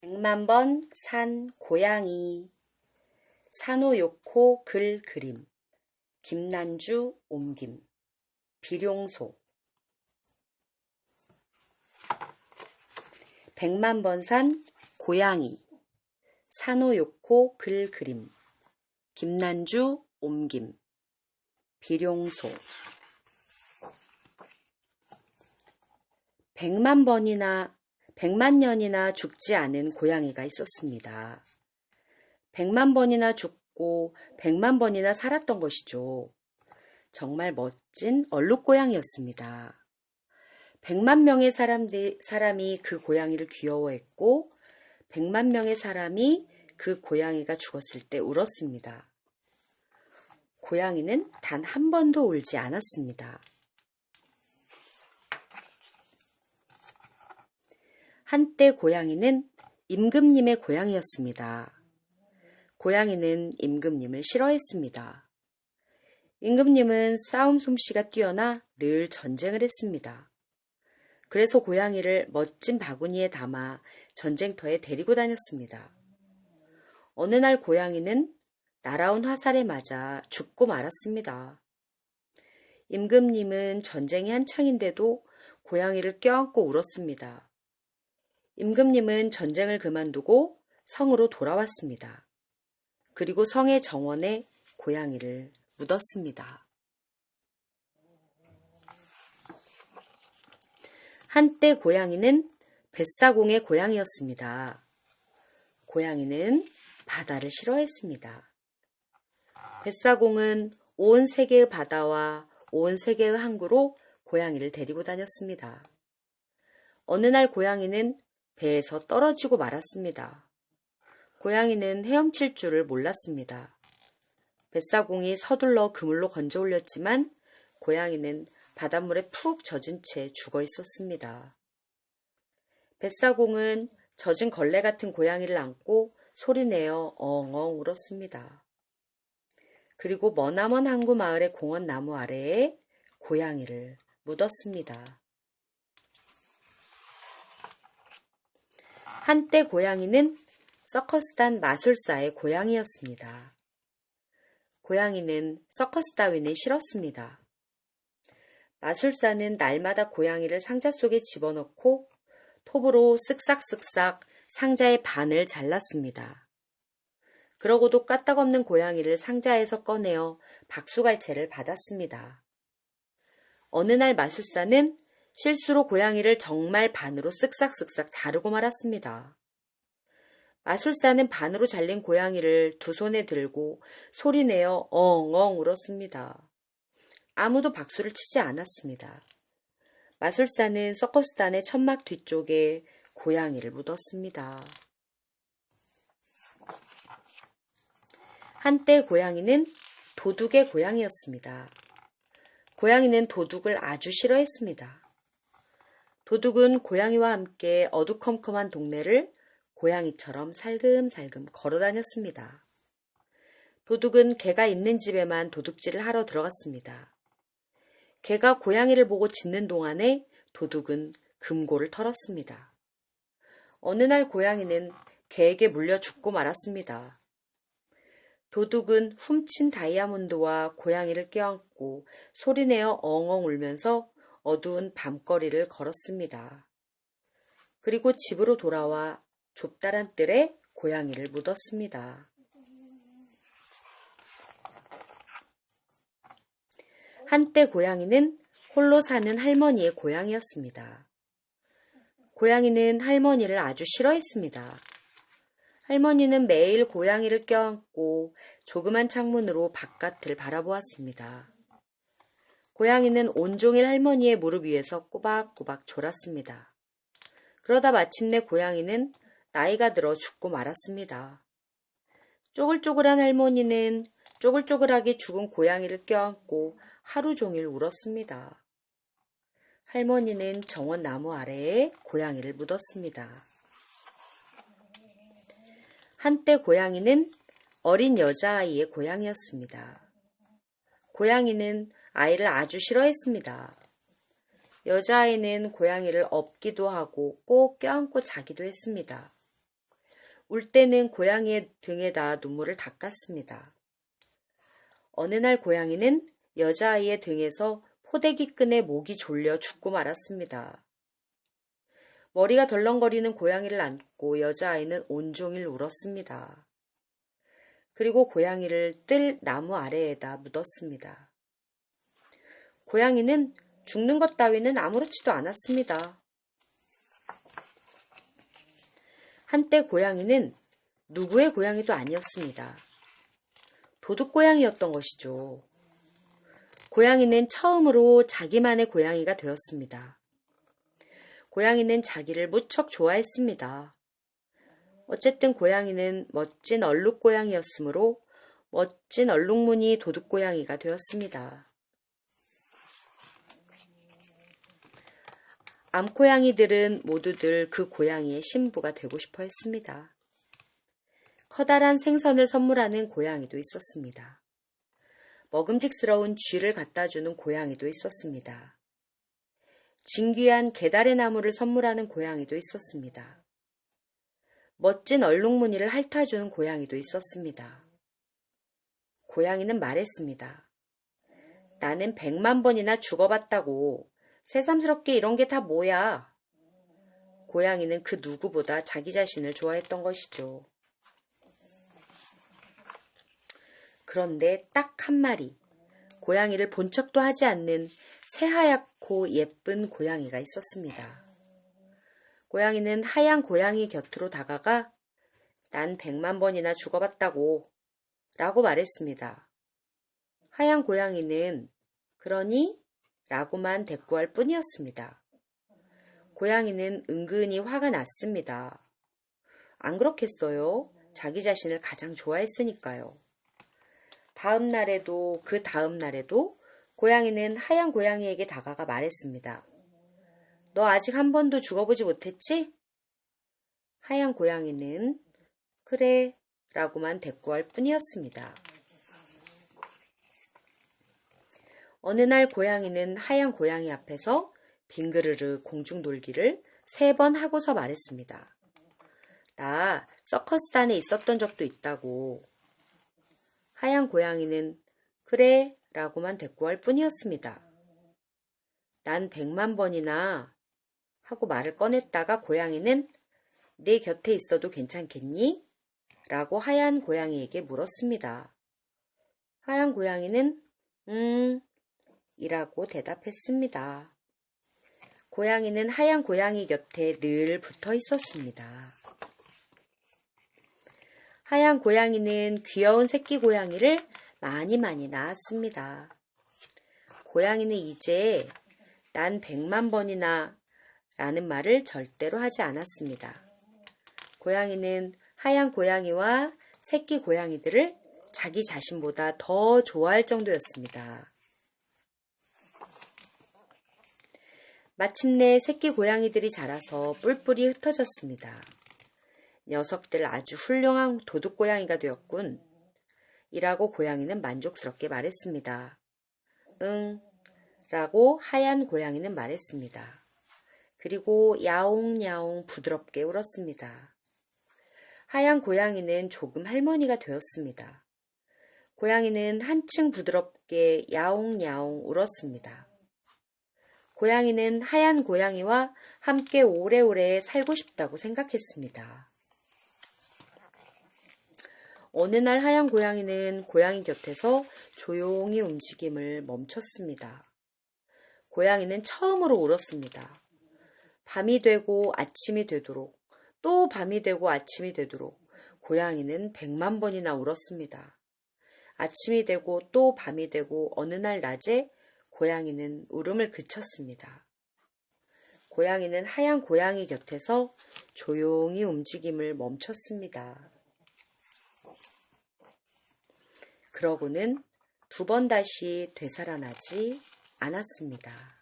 백만 번 산 고양이. 산호요코 글 그림. 김난주 옮김. 비룡소. 백만 번 산 고양이. 산호요코 글 그림. 김난주 옮김. 비룡소. 백만 번이나 백만 년이나 죽지 않은 고양이가 있었습니다. 백만 번이나 죽고 백만 번이나 살았던 것이죠. 정말 멋진 얼룩 고양이였습니다. 백만 명의 사람들, 사람이 그 고양이를 귀여워했고, 백만 명의 사람이 그 고양이가 죽었을 때 울었습니다. 고양이는 단 한 번도 울지 않았습니다. 한때 고양이는 임금님의 고양이였습니다. 고양이는 임금님을 싫어했습니다. 임금님은 싸움 솜씨가 뛰어나 늘 전쟁을 했습니다. 그래서 고양이를 멋진 바구니에 담아 전쟁터에 데리고 다녔습니다. 어느 날 고양이는 날아온 화살에 맞아 죽고 말았습니다. 임금님은 전쟁이 한창인데도 고양이를 껴안고 울었습니다. 임금님은 전쟁을 그만두고 성으로 돌아왔습니다. 그리고 성의 정원에 고양이를 묻었습니다. 한때 고양이는 뱃사공의 고양이였습니다. 고양이는 바다를 싫어했습니다. 뱃사공은 온 세계의 바다와 온 세계의 항구로 고양이를 데리고 다녔습니다. 어느 날 고양이는 배에서 떨어지고 말았습니다. 고양이는 헤엄칠 줄을 몰랐습니다. 뱃사공이 서둘러 그물로 건져 올렸지만 고양이는 바닷물에 푹 젖은 채 죽어 있었습니다. 뱃사공은 젖은 걸레 같은 고양이를 안고 소리내어 엉엉 울었습니다. 그리고 머나먼 항구 마을의 공원 나무 아래에 고양이를 묻었습니다. 한때 고양이는 서커스단 마술사의 고양이였습니다. 고양이는 서커스 따위는 싫었습니다. 마술사는 날마다 고양이를 상자 속에 집어넣고 톱으로 쓱싹쓱싹 상자의 반을 잘랐습니다. 그러고도 까딱없는 고양이를 상자에서 꺼내어 박수갈채를 받았습니다. 어느 날 마술사는 실수로 고양이를 정말 반으로 쓱싹쓱싹 자르고 말았습니다. 마술사는 반으로 잘린 고양이를 두 손에 들고 소리내어 엉엉 울었습니다. 아무도 박수를 치지 않았습니다. 마술사는 서커스단의 천막 뒤쪽에 고양이를 묻었습니다. 한때 고양이는 도둑의 고양이였습니다. 고양이는 도둑을 아주 싫어했습니다. 도둑은 고양이와 함께 어두컴컴한 동네를 고양이처럼 살금살금 걸어 다녔습니다. 도둑은 개가 있는 집에만 도둑질을 하러 들어갔습니다. 개가 고양이를 보고 짖는 동안에 도둑은 금고를 털었습니다. 어느 날 고양이는 개에게 물려 죽고 말았습니다. 도둑은 훔친 다이아몬드와 고양이를 껴안고 소리내어 엉엉 울면서 어두운 밤거리를 걸었습니다. 그리고 집으로 돌아와 좁다란 뜰에 고양이를 묻었습니다. 한때 고양이는 홀로 사는 할머니의 고양이였습니다. 고양이는 할머니를 아주 싫어했습니다. 할머니는 매일 고양이를 껴안고 조그만 창문으로 바깥을 바라보았습니다. 고양이는 온종일 할머니의 무릎 위에서 꼬박꼬박 졸았습니다. 그러다 마침내 고양이는 나이가 들어 죽고 말았습니다. 쪼글쪼글한 할머니는 쪼글쪼글하게 죽은 고양이를 껴안고 하루 종일 울었습니다. 할머니는 정원 나무 아래에 고양이를 묻었습니다. 한때 고양이는 어린 여자아이의 고양이였습니다. 고양이는 아이를 아주 싫어했습니다. 여자아이는 고양이를 업기도 하고 꼭 껴안고 자기도 했습니다. 울 때는 고양이의 등에다 눈물을 닦았습니다. 어느 날 고양이는 여자아이의 등에서 포대기 끈에 목이 졸려 죽고 말았습니다. 머리가 덜렁거리는 고양이를 안고 여자아이는 온종일 울었습니다. 그리고 고양이를 뜰 나무 아래에다 묻었습니다. 고양이는 죽는 것 따위는 아무렇지도 않았습니다. 한때 고양이는 누구의 고양이도 아니었습니다. 도둑 고양이였던 것이죠. 고양이는 처음으로 자기만의 고양이가 되었습니다. 고양이는 자기를 무척 좋아했습니다. 어쨌든 고양이는 멋진 얼룩 고양이였으므로 멋진 얼룩무늬 도둑 고양이가 되었습니다. 암고양이들은 모두들 그 고양이의 신부가 되고 싶어 했습니다. 커다란 생선을 선물하는 고양이도 있었습니다. 먹음직스러운 쥐를 갖다 주는 고양이도 있었습니다. 진귀한 개다래 나무를 선물하는 고양이도 있었습니다. 멋진 얼룩무늬를 핥아주는 고양이도 있었습니다. 고양이는 말했습니다. 나는 백만 번이나 죽어봤다고 새삼스럽게 이런 게 다 뭐야? 고양이는 그 누구보다 자기 자신을 좋아했던 것이죠. 그런데 딱 한 마리, 고양이를 본 척도 하지 않는 새하얗고 예쁜 고양이가 있었습니다. 고양이는 하얀 고양이 곁으로 다가가 난 백만 번이나 죽어봤다고 라고 말했습니다. 하얀 고양이는 그러니? 라고만 대꾸할 뿐이었습니다. 고양이는 은근히 화가 났습니다. 안 그렇겠어요? 자기 자신을 가장 좋아했으니까요. 다음 날에도 그 다음 날에도 고양이는 하얀 고양이에게 다가가 말했습니다. 너 아직 한 번도 죽어보지 못했지? 하얀 고양이는 그래 라고만 대꾸할 뿐이었습니다. 어느 날 고양이는 하얀 고양이 앞에서 빙그르르 공중돌기를 세 번 하고서 말했습니다. 나 서커스단에 있었던 적도 있다고. 하얀 고양이는 그래 라고만 대꾸할 뿐이었습니다. 난 백만 번이나 하고 말을 꺼냈다가 고양이는 내 곁에 있어도 괜찮겠니? 라고 하얀 고양이에게 물었습니다. 하얀 고양이는 음 이라고 대답했습니다. 고양이는 하얀 고양이 곁에 늘 붙어 있었습니다. 하얀 고양이는 귀여운 새끼 고양이를 많이 많이 낳았습니다. 고양이는 이제 난 백만 번이나 라는 말을 절대로 하지 않았습니다. 고양이는 하얀 고양이와 새끼 고양이들을 자기 자신보다 더 좋아할 정도였습니다. 마침내 새끼 고양이들이 자라서 뿔뿔이 흩어졌습니다. 녀석들 아주 훌륭한 도둑 고양이가 되었군. 이라고 고양이는 만족스럽게 말했습니다. 응. 라고 하얀 고양이는 말했습니다. 그리고 야옹야옹 부드럽게 울었습니다. 하얀 고양이는 조금 할머니가 되었습니다. 고양이는 한층 부드럽게 야옹야옹 울었습니다. 고양이는 하얀 고양이와 함께 오래오래 살고 싶다고 생각했습니다. 어느 날 하얀 고양이는 고양이 곁에서 조용히 움직임을 멈췄습니다. 고양이는 처음으로 울었습니다. 밤이 되고 아침이 되도록 또 밤이 되고 아침이 되도록 고양이는 백만 번이나 울었습니다. 아침이 되고 또 밤이 되고 어느 날 낮에 고양이는 울음을 그쳤습니다. 고양이는 하얀 고양이 곁에서 조용히 움직임을 멈췄습니다. 그러고는 두 번 다시 되살아나지 않았습니다.